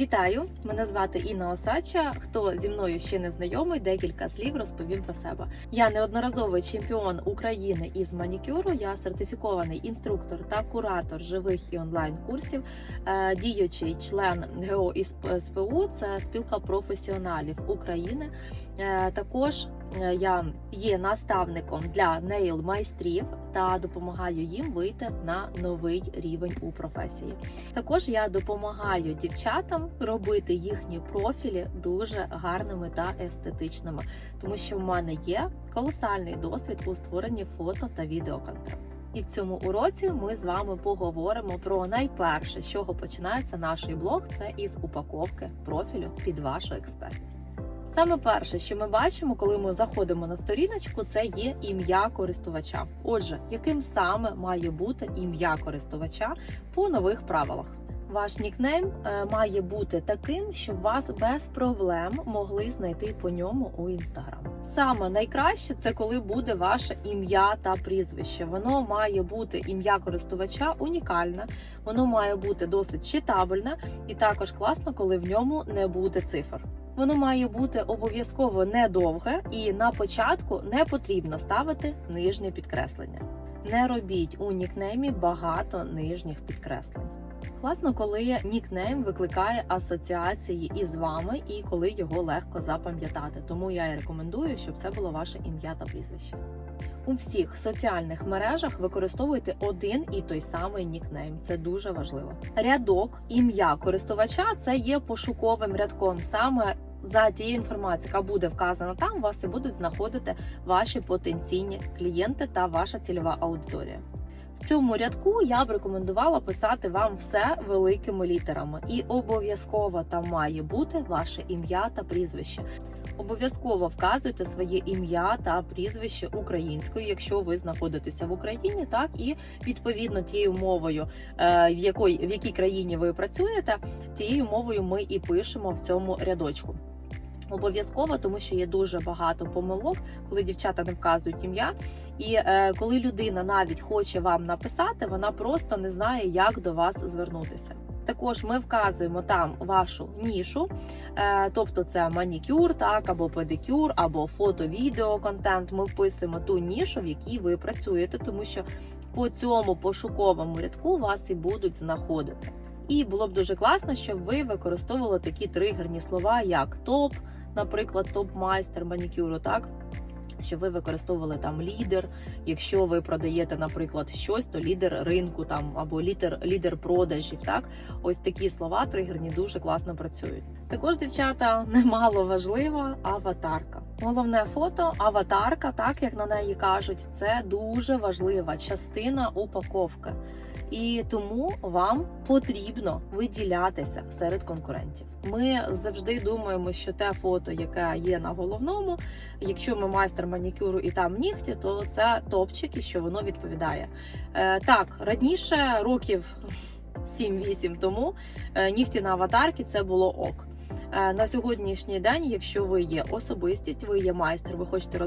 Вітаю! Мене звати Інна Осадча. Хто зі мною ще не знайомий, декілька слів розповім про себе. Я неодноразовий чемпіон України із манікюру. Я сертифікований інструктор та куратор живих і онлайн курсів, е, діючий член ГО СПУ. Це спілка професіоналів України. Е, Також е, я є наставником для нейл майстрів та допомагаю їм вийти на новий рівень у професії. Також я допомагаю дівчатам робити їхні профілі дуже гарними та естетичними, тому що в мене є колосальний досвід у створенні фото та відеоконтенту. І в цьому уроці ми з вами поговоримо про найперше, з чого починається наш блог, це із упаковки профілю під вашу експертність. Саме перше, що ми бачимо, коли ми заходимо на сторіночку, це є ім'я користувача. Отже, яким саме має бути ім'я користувача по нових правилах? Ваш нікнейм е, має бути таким, щоб вас без проблем могли знайти по ньому у інстаграм. Саме найкраще це коли буде ваше ім'я та прізвище. Воно має бути ім'я користувача унікальне, воно має бути досить читабельне, і також класно, коли в ньому не буде цифр. Воно має бути обов'язково недовге, і на початку не потрібно ставити нижнє підкреслення. Не робіть у нікнеймі багато нижніх підкреслень. Класно, коли нікнейм викликає асоціації із вами і коли його легко запам'ятати. Тому я і рекомендую, щоб це було ваше ім'я та прізвище. У всіх соціальних мережах використовуйте один і той самий нікнейм. Це дуже важливо. Рядок ім'я користувача це є пошуковим рядком. Саме за тією інформацією, яка буде вказана там, вас і будуть знаходити ваші потенційні клієнти та ваша цільова аудиторія. В цьому рядку я б рекомендувала писати вам все великими літерами, і обов'язково там має бути ваше ім'я та прізвище. Обов'язково вказуйте своє ім'я та прізвище українською, якщо ви знаходитеся в Україні, так і відповідно тією мовою, е, в якої в якій країні ви працюєте, тією мовою ми і пишемо в цьому рядочку. Обов'язково, тому що є дуже багато помилок, коли дівчата не вказують ім'я. І е, коли людина навіть хоче вам написати, вона просто не знає, як до вас звернутися. Також ми вказуємо там вашу нішу, е, тобто це манікюр, так або педикюр, або фото-відео контент. Ми вписуємо ту нішу, в якій ви працюєте, тому що по цьому пошуковому рядку вас і будуть знаходити. І було б дуже класно, щоб ви використовували такі тригерні слова, як топ, наприклад, топ-майстер манікюру, так? Щоб ви використовували там лідер. Якщо ви продаєте, наприклад, щось, то лідер ринку там або лідер, лідер продажів. Так, ось такі слова тригерні дуже класно працюють. Також, дівчата, немало важлива аватарка. Головне фото, аватарка, так як на неї кажуть, це дуже важлива частина упаковки. І тому вам потрібно виділятися серед конкурентів. Ми завжди думаємо, що те фото, яке є на головному, якщо ми майстер манікюру і там нігті, то це топчик і що воно відповідає. Е, так, раніше, років 7-8 тому, е, нігті на аватарки це було ок. Е, На сьогоднішній день, якщо ви є особистість, ви є майстер, ви хочете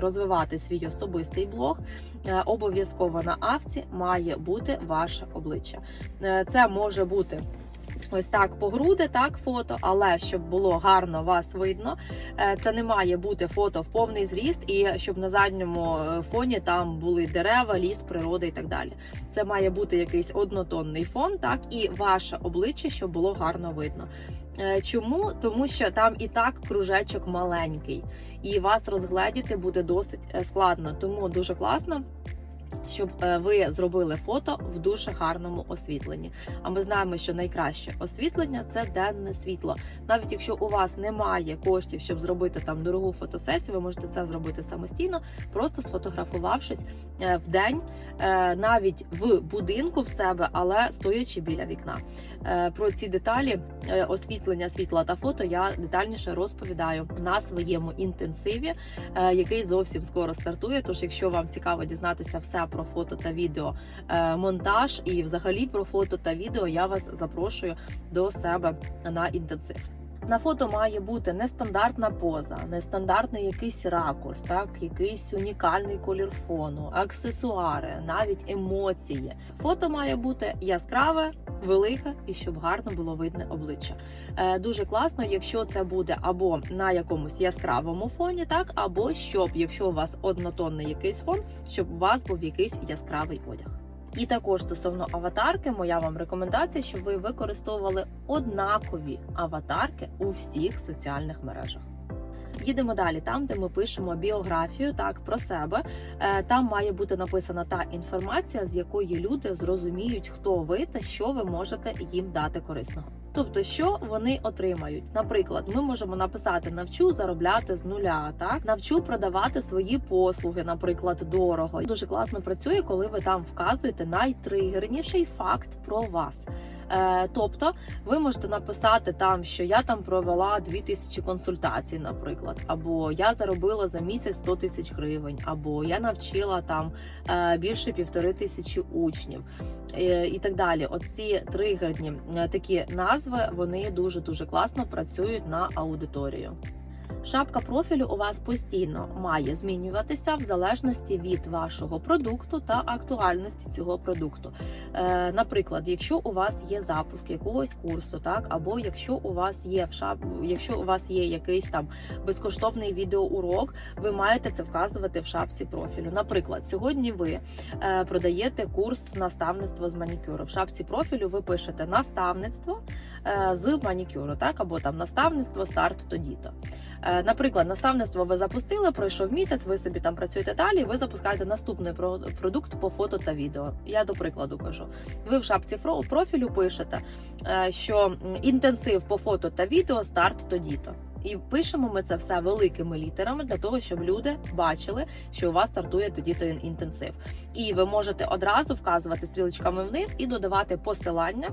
розвивати свій особистий блог, е, обов'язково на авці має бути ваше обличчя. Е, Це може бути. Ось так по груди, так фото, але щоб було гарно вас видно, е, це не має бути фото в повний зріст, і щоб на задньому е, фоні там були дерева, ліс, природа і так далі. Це має бути якийсь однотонний фон, так і ваше обличчя, щоб було гарно видно. Е, Чому? Тому що там і так кружечок маленький, і вас розгледіти буде досить е, складно. Тому дуже класно. Щоб е, ви зробили фото в дуже гарному освітленні. А ми знаємо, що найкраще освітлення це денне світло. Навіть якщо у вас немає коштів, щоб зробити там дорогу фотосесію, ви можете це зробити самостійно, просто сфотографувавшись в день, е, навіть в будинку в себе, але стоячи біля вікна. Е, Про ці деталі е, освітлення світла та фото я детальніше розповідаю на своєму інтенсиві, е, який зовсім скоро стартує. Тож, якщо вам цікаво дізнатися все про фото та відео е, монтаж і взагалі про фото та відео, я вас запрошую до себе на інтенсив. На фото має бути нестандартна поза, нестандартний якийсь ракурс, так якийсь унікальний колір фону, аксесуари, навіть емоції. Фото має бути яскраве, велика і щоб гарно було видне обличчя. Е, дуже класно, якщо це буде або на якомусь яскравому фоні, так або щоб, якщо у вас однотонний якийсь фон, щоб у вас був якийсь яскравий одяг. І також стосовно аватарки, моя вам рекомендація, щоб ви використовували однакові аватарки у всіх соціальних мережах. Їдемо далі, там, де ми пишемо біографію, так про себе. Е, Там має бути написана та інформація, з якої люди зрозуміють, хто ви та що ви можете їм дати корисного. Тобто, що вони отримають. Наприклад, ми можемо написати навчу заробляти з нуля, так навчу продавати свої послуги, наприклад, дорого. Дуже класно працює, коли ви там вказуєте найтригерніший факт про вас. Е, тобто, ви можете написати там, що я там провела 2000 консультацій, наприклад, або я заробила за місяць 100 тисяч гривень, або я навчила там е, більше півтори тисячі учнів. е, І так далі, оці тригерні такі назви вони дуже дуже класно працюють на аудиторію. Шапка профілю у вас постійно має змінюватися в залежності від вашого продукту та актуальності цього продукту. Е, наприклад, якщо у вас є запуск якогось курсу, так або якщо у вас є в шап... якщо у вас є якийсь там безкоштовний відеоурок, ви маєте це вказувати в шапці профілю. Наприклад, сьогодні ви е, продаєте курс наставництво з манікюру. В шапці профілю ви пишете наставництво е, з манікюру, так або там наставництво старт тоді-то. Наприклад, наставництво ви запустили, пройшов місяць, ви собі там працюєте далі. Ви запускаєте наступний про- продукт по фото та відео. Я до прикладу кажу. Ви в шапці профілю пишете, е, що інтенсив по фото та відео старт тоді-то. І пишемо ми це все великими літерами для того, щоб люди бачили, що у вас стартує тоді то інтенсив. І ви можете одразу вказувати стрілочками вниз і додавати посилання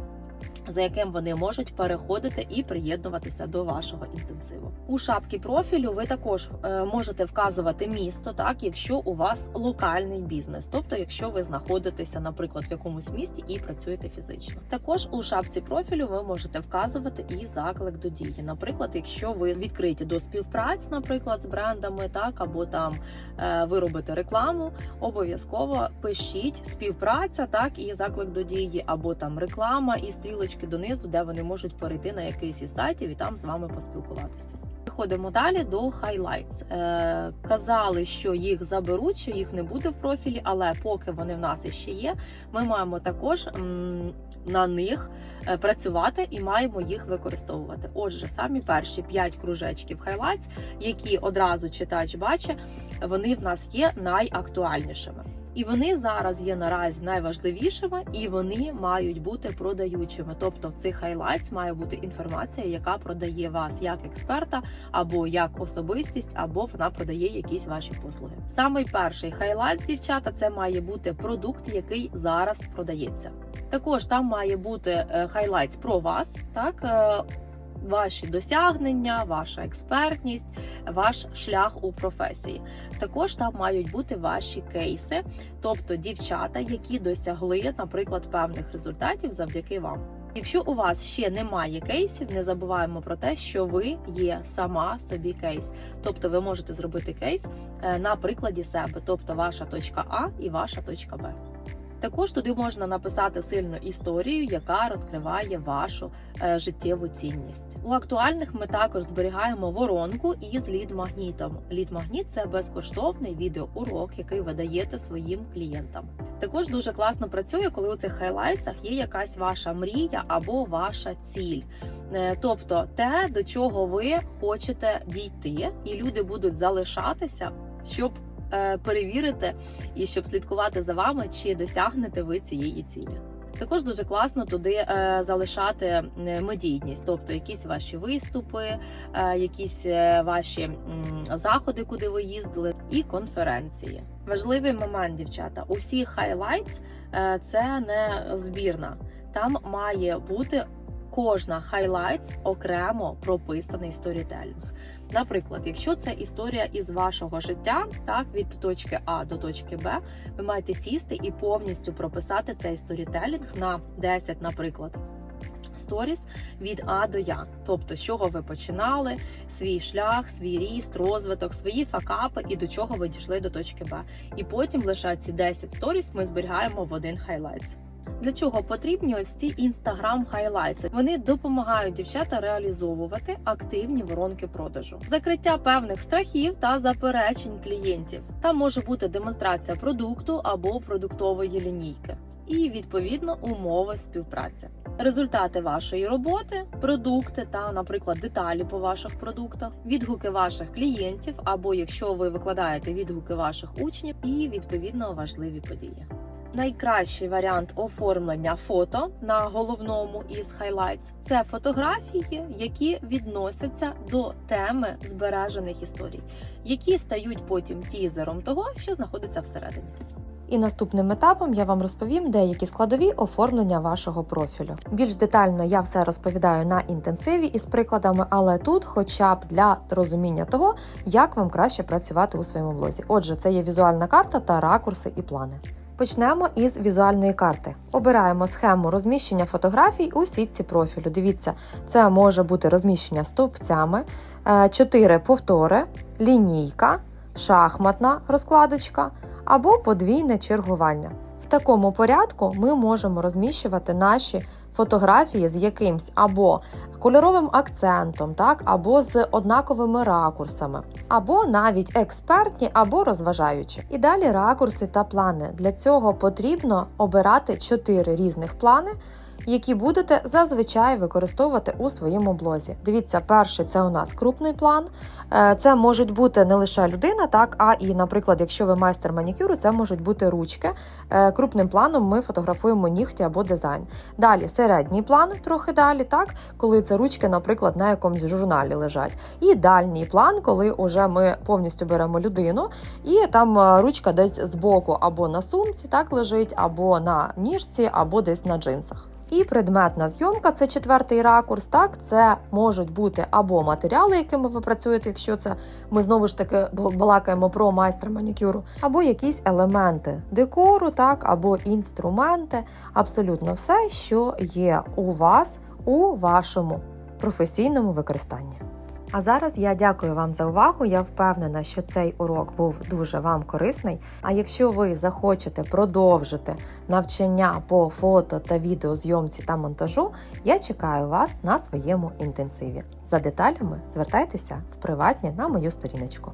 за яким вони можуть переходити і приєднуватися до вашого інтенсиву. У шапці профілю ви також е, можете вказувати місто, так якщо у вас локальний бізнес, тобто якщо ви знаходитеся, наприклад, в якомусь місті і працюєте фізично. Також у шапці профілю ви можете вказувати і заклик до дії. Наприклад, якщо ви відкриті до співпраць, наприклад, з брендами, так або там е, ви робите рекламу, обов'язково пишіть співпраця, так і заклик до дії, або там реклама і стрілочки донизу, де вони можуть перейти на якийсь із сайтів і там з вами поспілкуватися. Переходимо далі до highlights. Е, казали, що їх заберуть, що їх не буде в профілі, але поки вони в нас іще є, ми маємо також м, на них е, працювати і маємо їх використовувати. Отже, самі перші 5 кружечків highlights, які одразу читач бачить, вони в нас є найактуальнішими. І вони зараз є наразі найважливішими, і вони мають бути продаючими. Тобто, в цих highlights має бути інформація, яка продає вас як експерта, або як особистість, або вона продає якісь ваші послуги. Самий перший highlights, дівчата, це має бути продукт, який зараз продається. Також там має бути е, highlights про вас, так. е, Ваші досягнення, ваша експертність, ваш шлях у професії. Також там мають бути ваші кейси, тобто дівчата, які досягли, наприклад, певних результатів завдяки вам. Якщо у вас ще немає кейсів, не забуваємо про те, що ви є сама собі кейс. Тобто ви можете зробити кейс е, на прикладі себе, тобто ваша точка А і ваша точка Б. Також туди можна написати сильну історію, яка розкриває вашу е, життєву цінність. У актуальних ми також зберігаємо воронку із лід-магнітом. Лід-магніт це безкоштовний відеоурок, який ви даєте своїм клієнтам. Також дуже класно працює, коли у цих хайлайтсах є якась ваша мрія або ваша ціль. Е, Тобто те, до чого ви хочете дійти, і люди будуть залишатися, щоб перевірити і щоб слідкувати за вами, чи досягнете ви цієї цілі. Також дуже класно туди е, залишати е, медійність, тобто якісь ваші виступи, е, якісь е, ваші заходи, куди ви їздили, і конференції. Важливий момент, дівчата. Усі е, це не збірна. Там має бути кожна highlights окремо прописаний сторітелінг. Наприклад, якщо це історія із вашого життя, так від точки А до точки Б, ви маєте сісти і повністю прописати цей сторітелінг на 10, наприклад. Сторіс від А до Я, тобто з чого ви починали, свій шлях, свій ріст, розвиток, свої факапи і до чого ви дійшли до точки Б. І потім лише ці 10 сторіс ми зберігаємо в один хайлайтс. Для чого потрібні ось ці Instagram Highlights? Вони допомагають дівчата реалізовувати активні воронки продажу, закриття певних страхів та заперечень клієнтів. Там може бути демонстрація продукту або продуктової лінійки. І відповідно умови співпраці, результати вашої роботи, продукти та, наприклад, деталі по ваших продуктах, відгуки ваших клієнтів, або якщо ви викладаєте відгуки ваших учнів, і відповідно важливі події. Найкращий варіант оформлення фото на головному із Highlights – це фотографії, які відносяться до теми збережених історій, які стають потім тізером того, що знаходиться всередині. І наступним етапом я вам розповім деякі складові оформлення вашого профілю. Більш детально я все розповідаю на інтенсиві із прикладами, але тут, хоча б для розуміння того, як вам краще працювати у своєму блозі. Отже, це є візуальна карта та ракурси і плани. Почнемо із візуальної карти. Обираємо схему розміщення фотографій у сітці профілю. Дивіться, це може бути розміщення стовпцями, 4 повтори, лінійка, шахматна розкладочка або подвійне чергування. В такому порядку ми можемо розміщувати наші фотографії з якимсь або кольоровим акцентом, так, або з однаковими ракурсами, або навіть експертні, або розважаючі. І далі ракурси та плани. Для цього потрібно обирати чотири різних плани. Які будете зазвичай використовувати у своєму блозі. Дивіться, перший це у нас крупний план. Е, Це можуть бути не лише людина, так а і, наприклад, якщо ви майстер манікюру, це можуть бути ручки. Е, Крупним планом ми фотографуємо нігті або дизайн. Далі середній план, трохи далі, так, коли це ручки, наприклад, на якомусь журналі лежать. І дальній план, коли вже ми повністю беремо людину, і там е, ручка десь збоку або на сумці, так лежить, або на ніжці, або десь на джинсах. І предметна зйомка це четвертий ракурс. Так, це можуть бути або матеріали, якими ви працюєте, якщо це ми знову ж таки балакаємо про майстра манікюру, або якісь елементи декору, так, або інструменти, абсолютно все, що є у вас у вашому професійному використанні. А зараз я дякую вам за увагу. Я впевнена, що цей урок був дуже вам корисний. А якщо ви захочете продовжити навчання по фото та відеозйомці та монтажу, я чекаю вас на своєму інтенсиві. За деталями звертайтеся в приватні на мою сторіночку.